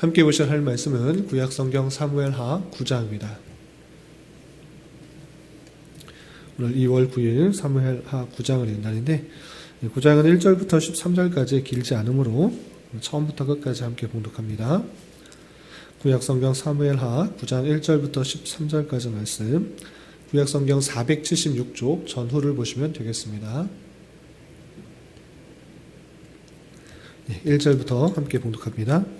함께 보실 할 말씀은 구약 성경 사무엘하 9장입니다. 오늘 2월 9일 사무엘하 9장을 읽는 날인데 9장은 1절부터 13절까지 길지 않으므로 처음부터 끝까지 함께 봉독합니다. 구약 성경 사무엘하 9장 1절부터 13절까지 말씀 구약 성경 476쪽 전후를 보시면 되겠습니다. 1절부터 함께 봉독합니다.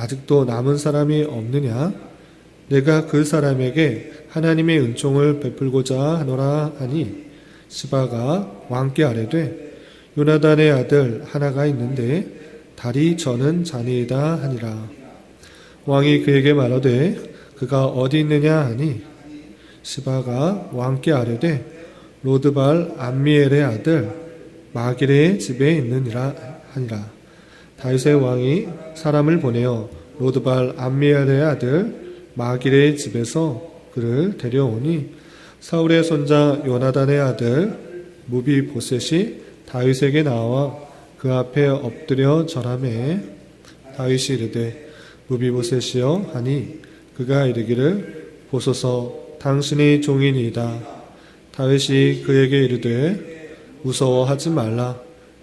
아직도 남은 사람이 없느냐? 내가 그 사람에게 하나님의 은총을 베풀고자 하노라 하니 시바가 왕께 아뢰되 요나단의 아들 하나가 있는데 다리 저는 자니이다 하니라. 왕이 그에게 말하되 그가 어디 있느냐 하니? 시바가 왕께 아뢰되 로드발 암미엘의 아들 마길의 집에 있느니라 하니라 다윗의 왕이 사람을 보내어 로드발 암미엘의 아들 마길의 집에서 그를 데려오니 사울의 손자 요나단의 아들 무비 보셋이 다윗에게 나와 그 앞에 엎드려 절하매 다윗이 이르되 무비 보셋이여 하니 그가 이르기를 보소서 당신의 종이니이다. 다윗이 그에게 이르되 무서워하지 말라.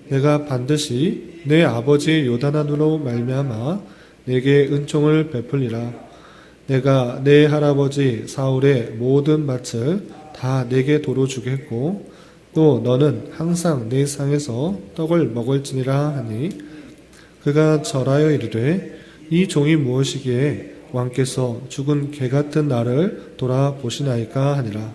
내가 반드시 내 아버지 요단안으로 말미암아 내게 은총을 베풀리라. 내가 내 할아버지 사울의 모든 밭을 다 내게 도로 주겠고 또 너는 항상 내 상에서 떡을 먹을지니라 하니 그가 절하여 이르되 이 종이 무엇이기에 왕께서 죽은 개 같은 나를 돌아보시나이까 하니라.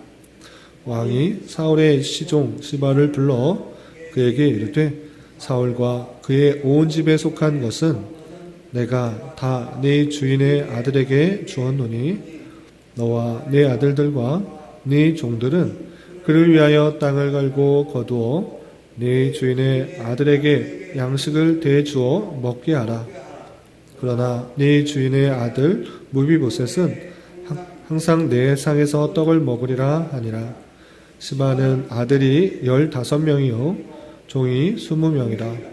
왕이 사울의 시종 시바를 불러 그에게 이르되 사울과 그의 온 집에 속한 것은 내가 다 네 주인의 아들에게 주었노니 너와 네 아들들과 네 종들은 그를 위하여 땅을 갈고 거두어 네 주인의 아들에게 양식을 대주어 먹게 하라. 그러나 네 주인의 아들 무비보셋은 항상 내 상에서 떡을 먹으리라 하니라. 시바는 아들이 열다섯 명이요 종이 스무 명이라.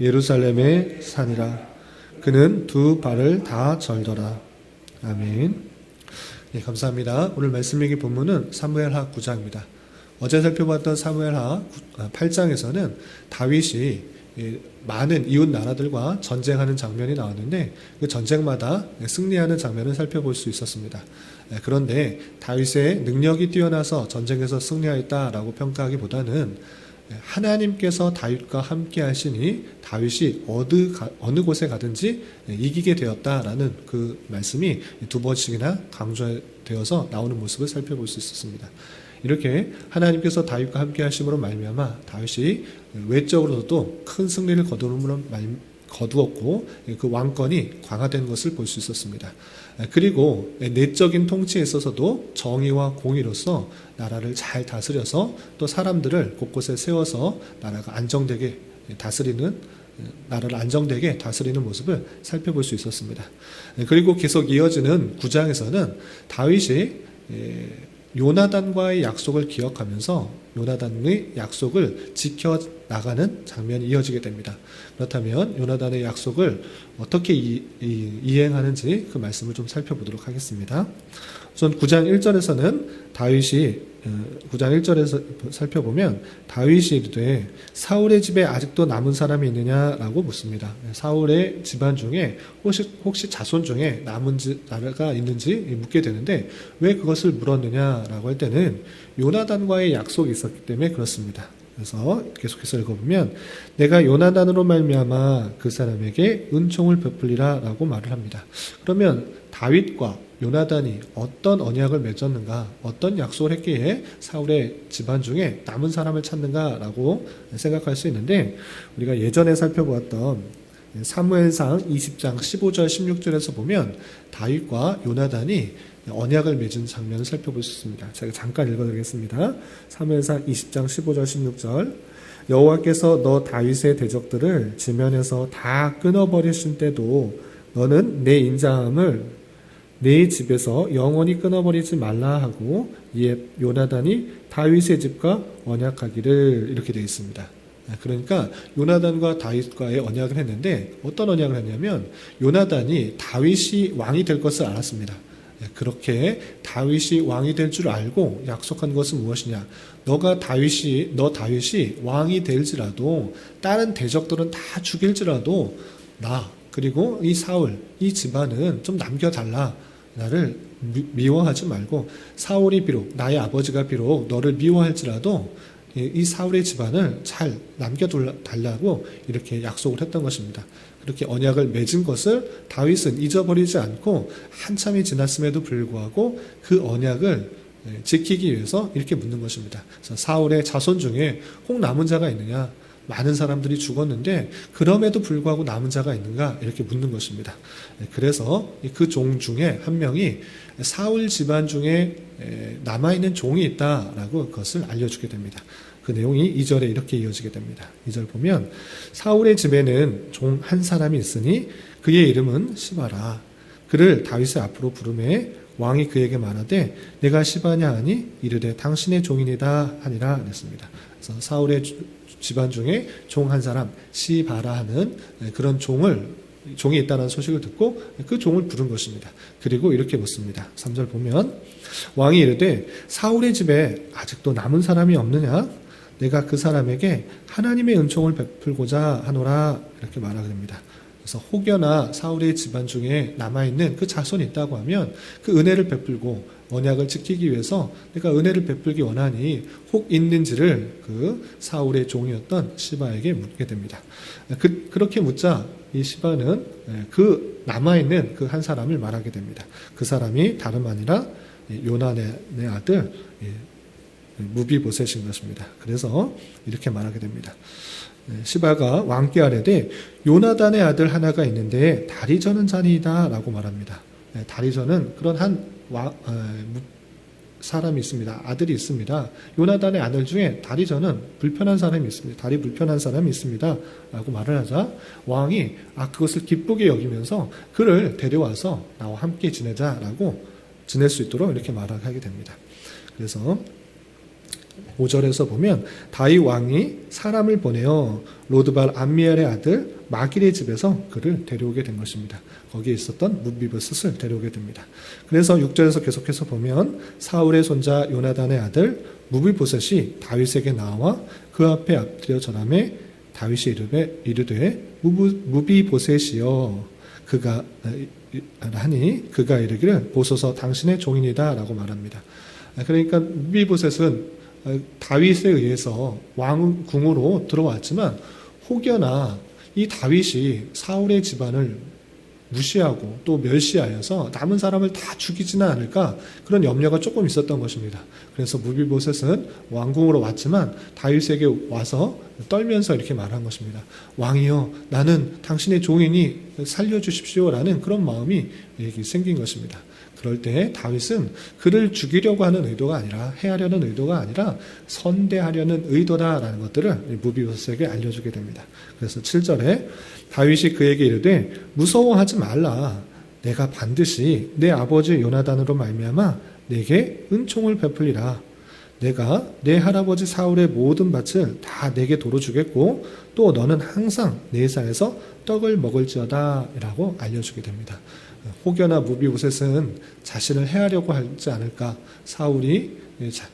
예루살렘에 사니라. 그는 두 발을 다 절더라. 아멘. 네, 감사합니다. 오늘 말씀 읽기 본문은 사무엘하 9장입니다. 어제 살펴봤던 사무엘하 8장에서는 다윗이 많은 이웃 나라들과 전쟁하는 장면이 나왔는데 그 전쟁마다 승리하는 장면을 살펴볼 수 있었습니다. 그런데 다윗의 능력이 뛰어나서 전쟁에서 승리하였다라고 평가하기보다는 하나님께서 다윗과 함께 하시니 다윗이 어느, 어느 곳에 가든지 이기게 되었다라는 그 말씀이 두 번씩이나 강조되어서 나오는 모습을 살펴볼 수 있었습니다. 이렇게 하나님께서 다윗과 함께 하심으로 말미암아 다윗이 외적으로도 큰 승리를 거두었고 그 왕권이 강화된 것을 볼 수 있었습니다. 그리고 내적인 통치에 있어서도 정의와 공의로서 나라를 잘 다스려서 또 사람들을 곳곳에 세워서 나라가 안정되게 다스리는 나라를 안정되게 다스리는 모습을 살펴볼 수 있었습니다. 그리고 계속 이어지는 구장에서는 다윗이 요나단과의 약속을 기억하면서 요나단의 약속을 지켜 나가는 장면이 이어지게 됩니다. 그렇다면 요나단의 약속을 어떻게 이, 이, 행하는지그 말씀을 좀 살펴보도록 하겠습니다. 우선 9장 1절에서는 다윗이 9장 1절에서 살펴보면 다윗이 이르되 사울의 집에 아직도 남은 사람이 있느냐라고 묻습니다. 사울의 집안 중에 혹시, 혹시 자손 중에 남은 자가 있는지 묻게 되는데 왜 그것을 물었느냐라고 할 때는 요나단과의 약속이 있었기 때문에 그렇습니다. 그래서 계속해서 읽어보면 내가 요나단으로 말미암아 그 사람에게 은총을 베풀리라라고 말을 합니다. 그러면 다윗과 요나단이 어떤 언약을 맺었는가, 어떤 약속을 했기에 사울의 집안 중에 남은 사람을 찾는가라고 생각할 수 있는데 우리가 예전에 살펴보았던 사무엘상 20장 15절 16절에서 보면 다윗과 요나단이 언약을 맺은 장면을 살펴볼 수 있습니다. 제가 잠깐 읽어드리겠습니다. 사무엘상 20장 15절 16절 여호와께서 너 다윗의 대적들을 지면에서 다 끊어버리신 때도 너는 내 인자함을 내 집에서 영원히 끊어버리지 말라 하고 이에 요나단이 다윗의 집과 언약하기를 이렇게 되어 있습니다. 그러니까 요나단과 다윗과의 언약을 했는데 어떤 언약을 했냐면 요나단이 다윗이 왕이 될 것을 알았습니다. 그렇게 다윗이 왕이 될 줄 알고 약속한 것은 무엇이냐? 너가 다윗이 너 다윗이 왕이 될지라도 다른 대적들은 다 죽일지라도 나 그리고 이 사울 이 집안은 좀 남겨달라. 나를 미 워하지 말고 사울이 비록 나의 아버지가 비록 너를 미워할지라도 이 사울의 집안을 잘 남겨달라고 이렇게 약속을 했던 것입니다. 그렇게 언약을 맺은 것을 다윗은 잊어버리지 않고 한참이 지났음에도 불구하고 그 언약을 지키기 위해서 이렇게 묻는 것입니다. 사울의 자손 중에 혹 남은 자가 있느냐? 많은 사람들이 죽었는데 그럼에도 불구하고 남은 자가 있는가 이렇게 묻는 것입니다. 그래서 그 종 중에 한 명이 사울 집안 중에 남아 있는 종이 있다라고 그것을 알려주게 됩니다. 그 내용이 2절에 이렇게 이어지게 됩니다. 2절 보면 사울의 집에는 종 한 사람이 있으니 그의 이름은 시바라. 그를 다윗의 앞으로 부르매 왕이 그에게 말하되 내가 시바냐 하니 이르되 당신의 종이니다 하니라 했습니다. 사울의 집안 중에 종 한 사람 시바라 하는 그런 종을 종이 있다는 소식을 듣고 그 종을 부른 것입니다. 그리고 이렇게 묻습니다. 3절 보면 왕이 이르되 사울의 집에 아직도 남은 사람이 없느냐? 내가 그 사람에게 하나님의 은총을 베풀고자 하노라 이렇게 말하게 됩니다. 그래서 혹여나 사울의 집안 중에 남아있는 그 자손이 있다고 하면 그 은혜를 베풀고 언약을 지키기 위해서 내가 은혜를 베풀기 원하니 혹 있는지를 그 사울의 종이었던 시바에게 묻게 됩니다. 그, 그렇게 묻자 이 시바는 그 남아있는 그 한 사람을 말하게 됩니다. 그 사람이 다름 아니라 요나의 아들 무비보셋인 것입니다. 그래서 이렇게 말하게 됩니다. 시바가 왕께 아래되 요나단의 아들 하나가 있는데 다리 저는 자니이다 라고 말합니다. 다리 저는 그런 한 와, 사람이 있습니다. 아들이 있습니다. 요나단의 아들 중에 다리 저는 불편한 사람이 있습니다. 다리 불편한 사람이 있습니다. 라고 말을 하자 왕이 아 그것을 기쁘게 여기면서 그를 데려와서 나와 함께 지내자라고 지낼 수 있도록 이렇게 말을 하게 됩니다. 그래서 5절에서 보면 다윗 왕이 사람을 보내어 로드발 암미엘의 아들 마길의 집에서 그를 데려오게 된 것입니다. 거기에 있었던 무비버스를 데려오게 됩니다. 그래서 6절에서 계속해서 보면 사울의 손자 요나단의 아들 무비보셋이 다윗에게 나와 그 앞에 앞드려 전함에 다윗이 이르되, 이르되 무비보셋이여 그가 하니 그가 이르기를 보소서 당신의 종인이다라고 말합니다. 그러니까 무비보셋은 다윗에 의해서 왕궁으로 들어왔지만 혹여나 이 다윗이 사울의 집안을 무시하고 또 멸시하여서 남은 사람을 다 죽이지는 않을까 그런 염려가 조금 있었던 것입니다. 그래서 무비보셋은 왕궁으로 왔지만 다윗에게 와서 떨면서 이렇게 말한 것입니다. 왕이여 나는 당신의 종이니 살려주십시오라는 그런 마음이 생긴 것입니다. 그럴 때 다윗은 그를 죽이려고 하는 의도가 아니라 해하려는 의도가 아니라 선대하려는 의도다라는 것들을 무비보스에게 알려주게 됩니다. 그래서 7절에 다윗이 그에게 이르되 무서워하지 말라 내가 반드시 내 아버지 요나단으로 말미암아 내게 은총을 베풀리라 내가 내 할아버지 사울의 모든 밭을 다 내게 도로 주겠고 또 너는 항상 내 사에서 떡을 먹을지어다라고 알려주게 됩니다. 혹여나 무비보셋은 자신을 해하려고 하지 않을까 사울이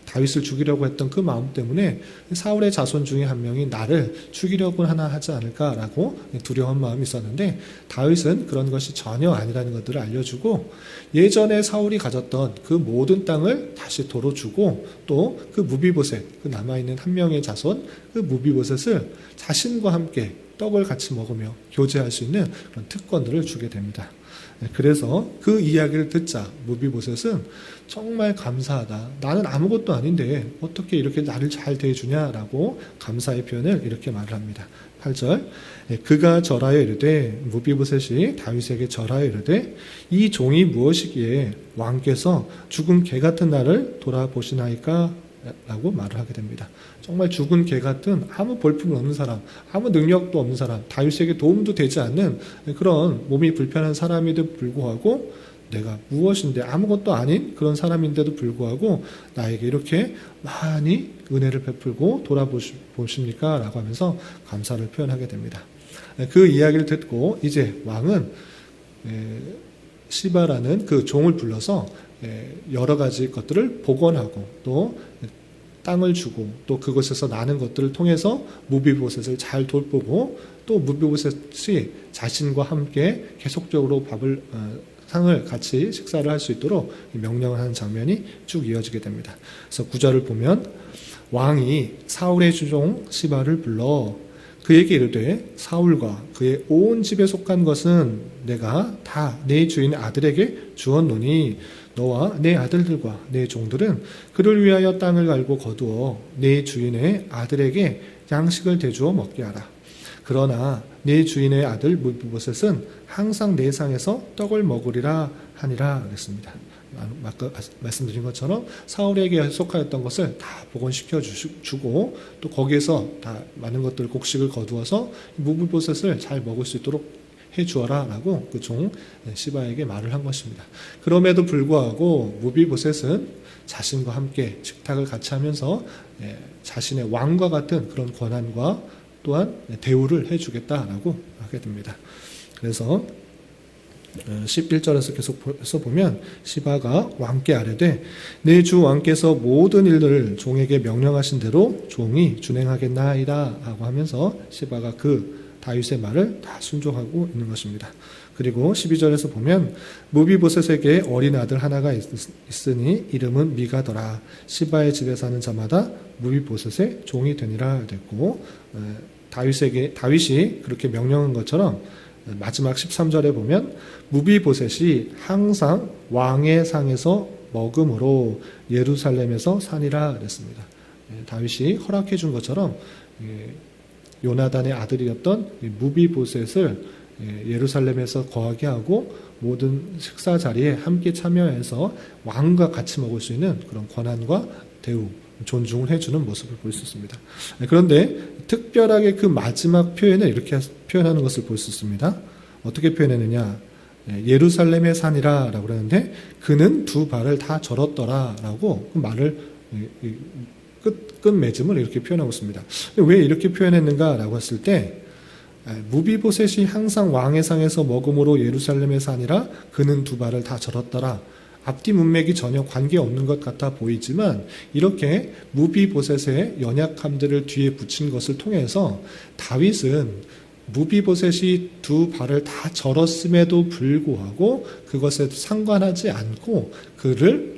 다윗을 죽이려고 했던 그 마음 때문에 사울의 자손 중에 한 명이 나를 죽이려고 하나 하지 않을까라고 두려운 마음이 있었는데 다윗은 그런 것이 전혀 아니라는 것들을 알려주고 예전에 사울이 가졌던 그 모든 땅을 다시 도로 주고 또 그 무비보셋 그 남아있는 한 명의 자손 그 무비보셋을 자신과 함께 떡을 같이 먹으며 교제할 수 있는 그런 특권들을 주게 됩니다. 네, 그래서 그 이야기를 듣자 무비보셋은 정말 감사하다. 나는 아무것도 아닌데 어떻게 이렇게 나를 잘 대해주냐라고 감사의 표현을 이렇게 말을 합니다. 8절 그가 절하여 이르되 무비보셋이 다윗에게 절하여 이르되 이 종이 무엇이기에 왕께서 죽은 개 같은 나를 돌아보시나이까 라고 말을 하게 됩니다. 정말 죽은 개 같은 아무 볼품 없는 사람, 아무 능력도 없는 사람, 다윗에게 도움도 되지 않는 그런 몸이 불편한 사람에도 불구하고 내가 무엇인데 아무것도 아닌 그런 사람인데도 불구하고 나에게 이렇게 많이 은혜를 베풀고 돌아보십니까? 라고 하면서 감사를 표현하게 됩니다. 그 이야기를 듣고 이제 왕은 시바라는 그 종을 불러서 여러 가지 것들을 복원하고 또 땅을 주고 또 그곳에서 나는 것들을 통해서 무비보셋을 잘 돌보고 또 무비보셋이 자신과 함께 계속적으로 밥을 어, 상을 같이 식사를 할 수 있도록 명령을 하는 장면이 쭉 이어지게 됩니다. 그래서 구절을 보면 왕이 사울의 주종 시바를 불러 그에게 이르되 사울과 그의 온 집에 속한 것은 내가 다 내 주인 아들에게 주었노니 너와 내 아들들과 내 종들은 그를 위하여 땅을 갈고 거두어 내 주인의 아들에게 양식을 대주어 먹게 하라. 그러나 내 주인의 아들 무비보셋은 항상 내 상에서 떡을 먹으리라 하니라 그랬습니다. 아까 말씀드린 것처럼 사울에게 속하였던 것을 다 복원시켜 주고 또 거기에서 다 많은 것들 곡식을 거두어서 무비보셋을 잘 먹을 수 있도록 해 주어라라고 그 종 시바에게 말을 한 것입니다. 그럼에도 불구하고 무비보셋은 자신과 함께 식탁을 같이 하면서 예, 자신의 왕과 같은 그런 권한과 또한 대우를 해주겠다라고 하게 됩니다. 그래서 11절에서 어, 계속 보면 시바가 왕께 아뢰되 내 주 왕께서 모든 일들을 종에게 명령하신 대로 종이 준행하겠나이다 하고 하면서 시바가 그 다윗의 말을 다 순종하고 있는 것입니다. 그리고 12절에서 보면 무비보셋에게 어린 아들 하나가 있으니 이름은 미가더라. 시바의 집에 사는 자마다 무비보셋의 종이 되니라 됐고 어, 다윗에게 다윗이 그렇게 명령한 것처럼 마지막 13절에 보면 무비보셋이 항상 왕의 상에서 먹음으로 예루살렘에서 산이라 그랬습니다. 예, 다윗이 허락해 준 것처럼 예, 요나단의 아들이었던 무비보셋을 예, 예루살렘에서 거하게 하고 모든 식사 자리에 함께 참여해서 왕과 같이 먹을 수 있는 그런 권한과 대우, 존중을 해주는 모습을 볼 수 있습니다. 그런데 특별하게 그 마지막 표현을 이렇게 표현하는 것을 볼 수 있습니다. 어떻게 표현했느냐? 예, 예루살렘의 산이라 라고 그러는데 그는 두 발을 다 절었더라 라고 그 말을 끝, 끝맺음을 이렇게 표현하고 있습니다. 왜 이렇게 표현했는가 라고 했을 때 무비보셋이 항상 왕의 상에서 먹음으로 예루살렘의 산이라 그는 두 발을 다 절었더라. 앞뒤 문맥이 전혀 관계없는 것 같아 보이지만 이렇게 무비보셋의 연약함들을 뒤에 붙인 것을 통해서 다윗은 무비보셋이 두 발을 다 절었음에도 불구하고 그것에 상관하지 않고 그를 예,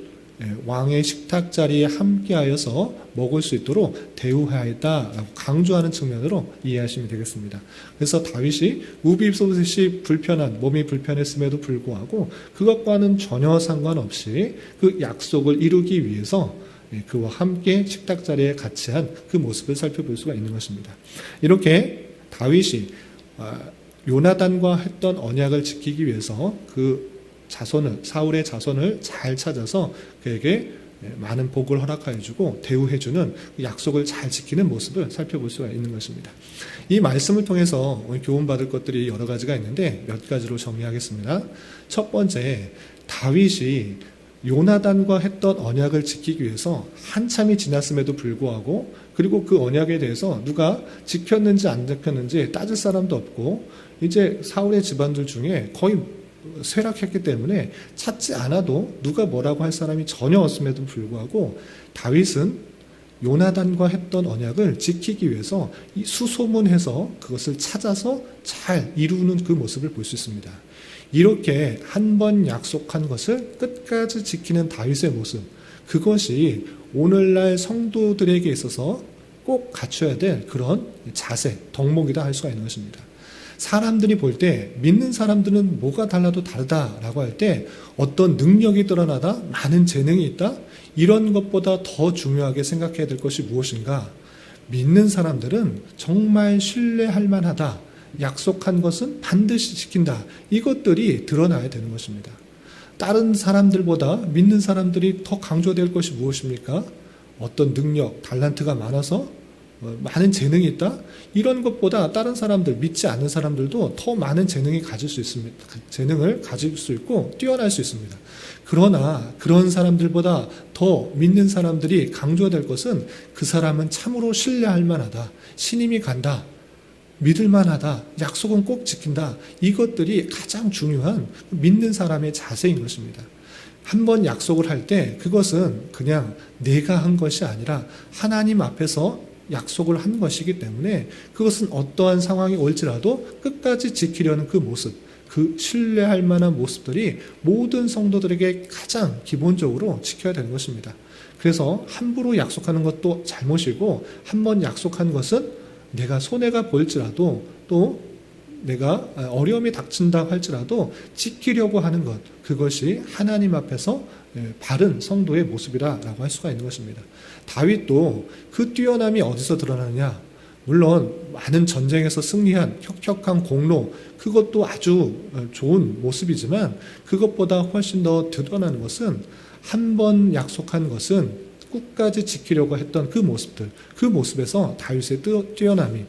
왕의 식탁 자리에 함께하여서 먹을 수 있도록 대우하였다라고 강조하는 측면으로 이해하시면 되겠습니다. 그래서 다윗이 무비보셋이 불편한 몸이 불편했음에도 불구하고 그것과는 전혀 상관없이 그 약속을 이루기 위해서 예, 그와 함께 식탁 자리에 같이 한 그 모습을 살펴볼 수가 있는 것입니다. 이렇게 다윗이 아, 요나단과 했던 언약을 지키기 위해서 그 자손을 사울의 자손을 잘 찾아서 그에게 많은 복을 허락하여 주고 대우해 주는 그 약속을 잘 지키는 모습을 살펴볼 수가 있는 것입니다. 이 말씀을 통해서 교훈 받을 것들이 여러 가지가 있는데 몇 가지로 정리하겠습니다. 첫 번째 다윗이 요나단과 했던 언약을 지키기 위해서 한참이 지났음에도 불구하고 그리고 그 언약에 대해서 누가 지켰는지 안 지켰는지 따질 사람도 없고 이제 사울의 집안들 중에 거의 쇠락했기 때문에 찾지 않아도 누가 뭐라고 할 사람이 전혀 없음에도 불구하고 다윗은 요나단과 했던 언약을 지키기 위해서 이 수소문해서 그것을 찾아서 잘 이루는 그 모습을 볼 수 있습니다. 이렇게 한 번 약속한 것을 끝까지 지키는 다윗의 모습, 그것이 오늘날 성도들에게 있어서 꼭 갖춰야 될 그런 자세, 덕목이다 할 수가 있는 것입니다. 사람들이 볼 때 믿는 사람들은 뭐가 달라도 다르다라고 할 때 어떤 능력이 드러나다, 많은 재능이 있다, 이런 것보다 더 중요하게 생각해야 될 것이 무엇인가? 믿는 사람들은 정말 신뢰할 만하다. 약속한 것은 반드시 지킨다. 이것들이 드러나야 되는 것입니다. 다른 사람들보다 믿는 사람들이 더 강조될 것이 무엇입니까? 어떤 능력, 달란트가 많아서 어, 많은 재능이 있다? 이런 것보다 다른 사람들, 믿지 않는 사람들도 더 많은 재능이 가질 수 있습니다. 재능을 가질 수 있고 뛰어날 수 있습니다. 그러나 그런 사람들보다 더 믿는 사람들이 강조될 것은 그 사람은 참으로 신뢰할 만하다. 신임이 간다. 믿을 만하다. 약속은 꼭 지킨다. 이것들이 가장 중요한 믿는 사람의 자세인 것입니다. 한 번 약속을 할 때 그것은 그냥 내가 한 것이 아니라 하나님 앞에서 약속을 한 것이기 때문에 그것은 어떠한 상황이 올지라도 끝까지 지키려는 그 모습, 그 신뢰할 만한 모습들이 모든 성도들에게 가장 기본적으로 지켜야 되는 것입니다. 그래서 함부로 약속하는 것도 잘못이고 한 번 약속한 것은 내가 손해가 보일지라도 또 내가 어려움이 닥친다 할지라도 지키려고 하는 것 그것이 하나님 앞에서 예, 바른 성도의 모습이라고 할 수가 있는 것입니다. 다윗도 그 뛰어남이 어디서 드러나느냐? 물론 많은 전쟁에서 승리한 혁혁한 공로 그것도 아주 어, 좋은 모습이지만 그것보다 훨씬 더 드러나는 것은 한 번 약속한 것은 끝까지 지키려고 했던 그 모습들 그 모습에서 다윗의 뛰어남이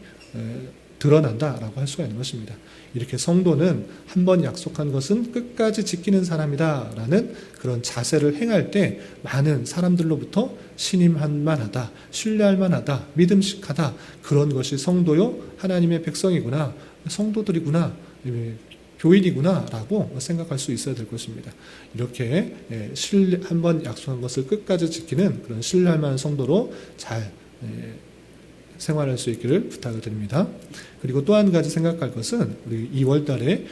드러난다라고 할 수가 있는 것입니다. 이렇게 성도는 한 번 약속한 것은 끝까지 지키는 사람이다라는 그런 자세를 행할 때 많은 사람들로부터 신임할 만하다, 신뢰할 만하다, 믿음직하다 그런 것이 성도요 하나님의 백성이구나, 성도들이구나, 교인이구나라고 생각할 수 있어야 될 것입니다. 이렇게 예, 한번 약속한 것을 끝까지 지키는 그런 신뢰할 만한 성도로 잘 예, 생활할 수 있기를 부탁을 드립니다. 그리고 또 한 가지 생각할 것은 우리 2월 달에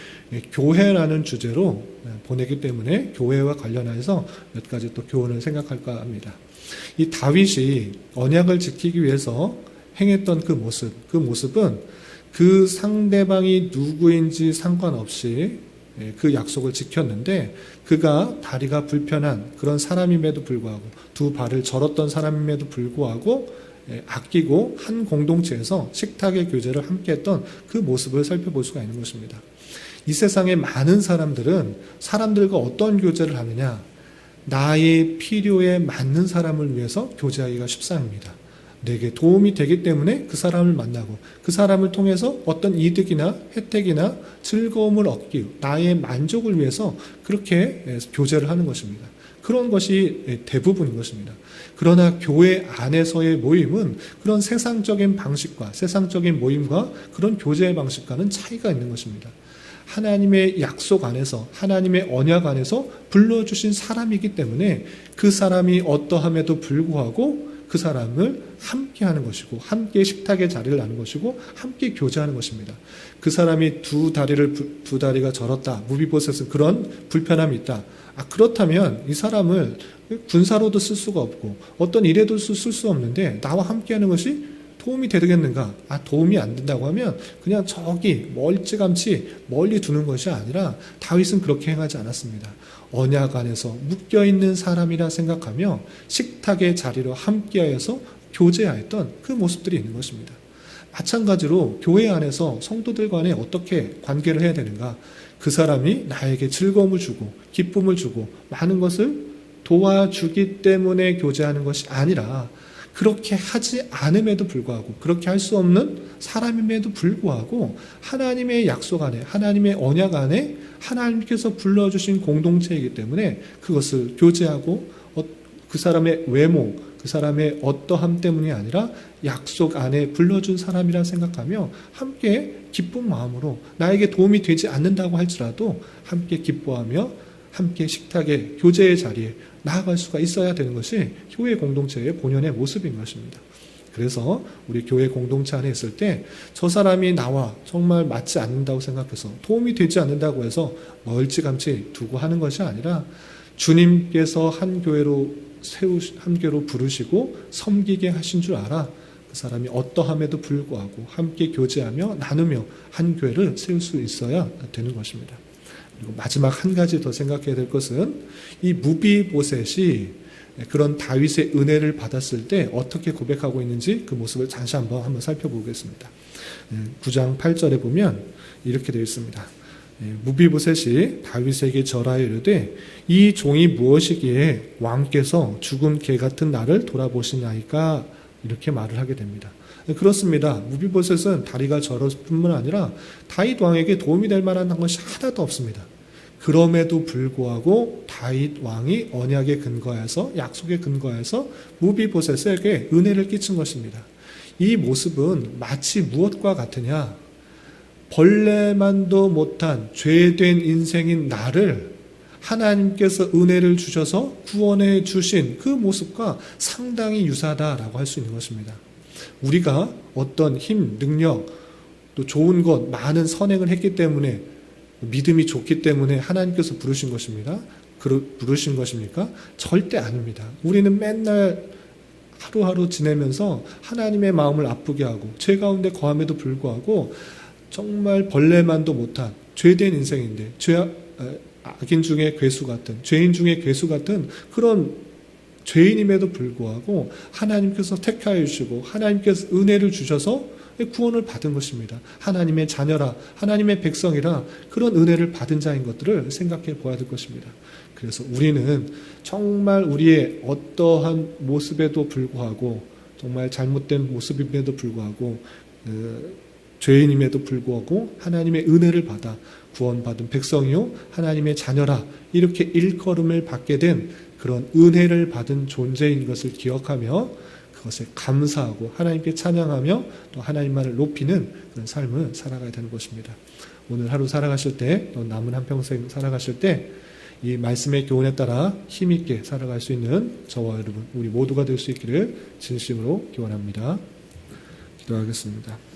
교회라는 주제로 보내기 때문에 교회와 관련해서 몇 가지 또 교훈을 생각할까 합니다. 이 다윗이 언약을 지키기 위해서 행했던 그 모습, 그 모습은 그 상대방이 누구인지 상관없이 그 약속을 지켰는데 그가 다리가 불편한 그런 사람임에도 불구하고 두 발을 절었던 사람임에도 불구하고 예, 아끼고 한 공동체에서 식탁의 교제를 함께했던 그 모습을 살펴볼 수가 있는 것입니다. 이 세상의 많은 사람들은 사람들과 어떤 교제를 하느냐, 나의 필요에 맞는 사람을 위해서 교제하기가 쉽사합니다. 내게 도움이 되기 때문에 그 사람을 만나고 그 사람을 통해서 어떤 이득이나 혜택이나 즐거움을 얻기, 나의 만족을 위해서 그렇게 예, 교제를 하는 것입니다. 그런 것이 대부분인 것입니다. 그러나 교회 안에서의 모임은 그런 세상적인 방식과 세상적인 모임과 그런 교제의 방식과는 차이가 있는 것입니다. 하나님의 약속 안에서 하나님의 언약 안에서 불러주신 사람이기 때문에 그 사람이 어떠함에도 불구하고 그 사람을 함께 하는 것이고 함께 식탁의 자리를 나는 것이고 함께 교제하는 것입니다. 그 사람이 두 다리를 두 다리가 절었다. 무비보셋은 그런 불편함이 있다. 아, 그렇다면 이 사람을 군사로도 쓸 수가 없고 어떤 일에도 쓸 수 없는데 나와 함께하는 것이 도움이 되겠는가? 아, 도움이 안 된다고 하면 그냥 저기 멀찌감치 멀리 두는 것이 아니라 다윗은 그렇게 행하지 않았습니다. 언약 안에서 묶여 있는 사람이라 생각하며 식탁의 자리로 함께하여서 교제하였던 그 모습들이 있는 것입니다. 마찬가지로 교회 안에서 성도들 간에 어떻게 관계를 해야 되는가? 그 사람이 나에게 즐거움을 주고 기쁨을 주고 많은 것을 도와주기 때문에 교제하는 것이 아니라 그렇게 하지 않음에도 불구하고 그렇게 할 수 없는 사람임에도 불구하고 하나님의 약속 안에 하나님의 언약 안에 하나님께서 불러주신 공동체이기 때문에 그것을 교제하고 어, 그 사람의 외모, 그 사람의 어떠함 때문이 아니라 약속 안에 불러준 사람이라 생각하며 함께 기쁜 마음으로 나에게 도움이 되지 않는다고 할지라도 함께 기뻐하며 함께 식탁의 교제의 자리에 나아갈 수가 있어야 되는 것이 교회 공동체의 본연의 모습인 것입니다. 그래서 우리 교회 공동체 안에 있을 때 저 사람이 나와 정말 맞지 않는다고 생각해서 도움이 되지 않는다고 해서 멀찌감치 두고 하는 것이 아니라 주님께서 한 교회로 세우 한 교회로 부르시고 섬기게 하신 줄 알아 그 사람이 어떠함에도 불구하고 함께 교제하며 나누며 한 교회를 세울 수 있어야 되는 것입니다. 그리고 마지막 한 가지 더 생각해야 될 것은 이 무비보셋이 그런 다윗의 은혜를 받았을 때 어떻게 고백하고 있는지 그 모습을 다시 한번 한번 살펴보겠습니다. 9장 8절에 보면 이렇게 되어 있습니다. 예, 무비보셋이 다윗에게 절하여 이르되 이 종이 무엇이기에 왕께서 죽은 개 같은 나를 돌아보시나이까 이렇게 말을 하게 됩니다. 예, 그렇습니다. 무비보셋은 다리가 저럴 뿐만 아니라 다윗 왕에게 도움이 될 만한 것이 하나도 없습니다. 그럼에도 불구하고 다윗 왕이 언약에 근거해서 약속에 근거해서 무비보셋에게 은혜를 끼친 것입니다. 이 모습은 마치 무엇과 같으냐? 벌레만도 못한 죄된 인생인 나를 하나님께서 은혜를 주셔서 구원해 주신 그 모습과 상당히 유사하다라고 할 수 있는 것입니다. 우리가 어떤 힘, 능력, 또 좋은 것, 많은 선행을 했기 때문에 믿음이 좋기 때문에 하나님께서 부르신 것입니다. 부르신 것입니까? 절대 아닙니다. 우리는 맨날 하루하루 지내면서 하나님의 마음을 아프게 하고 죄 가운데 거함에도 불구하고 정말 벌레만도 못한 죄된 인생인데 죄 악인 중에 괴수 같은 죄인 중에 괴수 같은 그런 죄인임에도 불구하고 하나님께서 택하여 주시고 하나님께서 은혜를 주셔서 구원을 받은 것입니다. 하나님의 자녀라 하나님의 백성이라 그런 은혜를 받은 자인 것들을 생각해 보아야 될 것입니다. 그래서 우리는 정말 우리의 어떠한 모습에도 불구하고 정말 잘못된 모습임에도 불구하고 그 죄인임에도 불구하고 하나님의 은혜를 받아 구원받은 백성이요 하나님의 자녀라 이렇게 일컬음을 받게 된 그런 은혜를 받은 존재인 것을 기억하며 그것에 감사하고 하나님께 찬양하며 또 하나님만을 높이는 그런 삶을 살아가야 되는 것입니다. 오늘 하루 살아가실 때, 또 남은 한 평생 살아가실 때, 이 말씀의 교훈에 따라 힘 있게 살아갈 수 있는 저와 여러분, 우리 모두가 될 수 있기를 진심으로 기원합니다. 기도하겠습니다.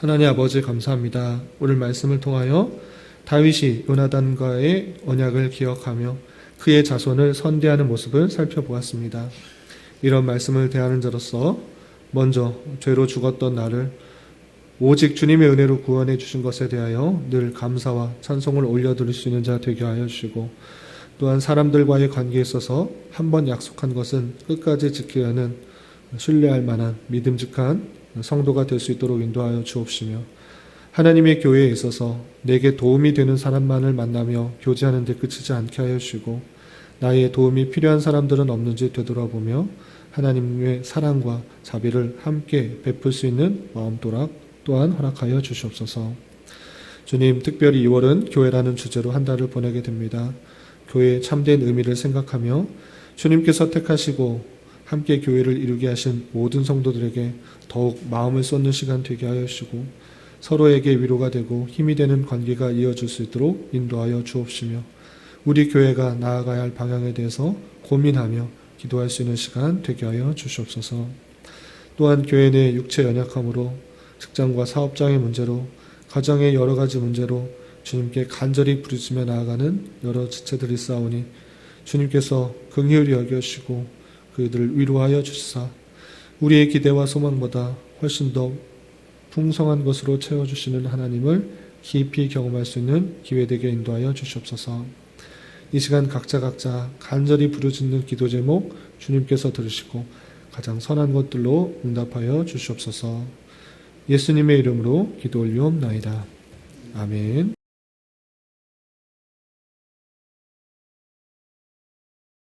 하나님 아버지 감사합니다. 오늘 말씀을 통하여 다윗이 요나단과의 언약을 기억하며 그의 자손을 선대하는 모습을 살펴보았습니다. 이런 말씀을 대하는 자로서 먼저 죄로 죽었던 나를 오직 주님의 은혜로 구원해 주신 것에 대하여 늘 감사와 찬송을 올려드릴 수 있는 자 되게 하여 주시고 또한 사람들과의 관계에 있어서 한 번 약속한 것은 끝까지 하는 신뢰할 만한 믿음직한 성도가 될 수 있도록 인도하여 주옵시며 하나님의 교회에 있어서 내게 도움이 되는 사람만을 만나며 교제하는 데 그치지 않게 하여 주시고 나의 도움이 필요한 사람들은 없는지 되돌아보며 하나님의 사랑과 자비를 함께 베풀 수 있는 마음 도락 또한 허락하여 주시옵소서. 주님, 특별히 2월은 교회라는 주제로 한 달을 보내게 됩니다. 교회의 참된 의미를 생각하며 주님께서 택하시고 함께 교회를 이루게 하신 모든 성도들에게 더욱 마음을 쏟는 시간 되게 하여 주시고 서로에게 위로가 되고 힘이 되는 관계가 이어질 수 있도록 인도하여 주옵시며 우리 교회가 나아가야 할 방향에 대해서 고민하며 기도할 수 있는 시간 되게 하여 주시옵소서. 또한 교회 내 육체 연약함으로 직장과 사업장의 문제로 가정의 여러 가지 문제로 주님께 간절히 부르짖며 나아가는 여러 지체들이 싸우니 주님께서 긍휼히 여겨시고 그들을 위로하여 주시사 우리의 기대와 소망보다 훨씬 더 풍성한 것으로 채워주시는 하나님을 깊이 경험할 수 있는 기회되게 인도하여 주시옵소서. 이 시간 각자 각자 간절히 부르짖는 기도 제목 주님께서 들으시고 가장 선한 것들로 응답하여 주시옵소서. 예수님의 이름으로 기도 올리옵나이다. 아멘.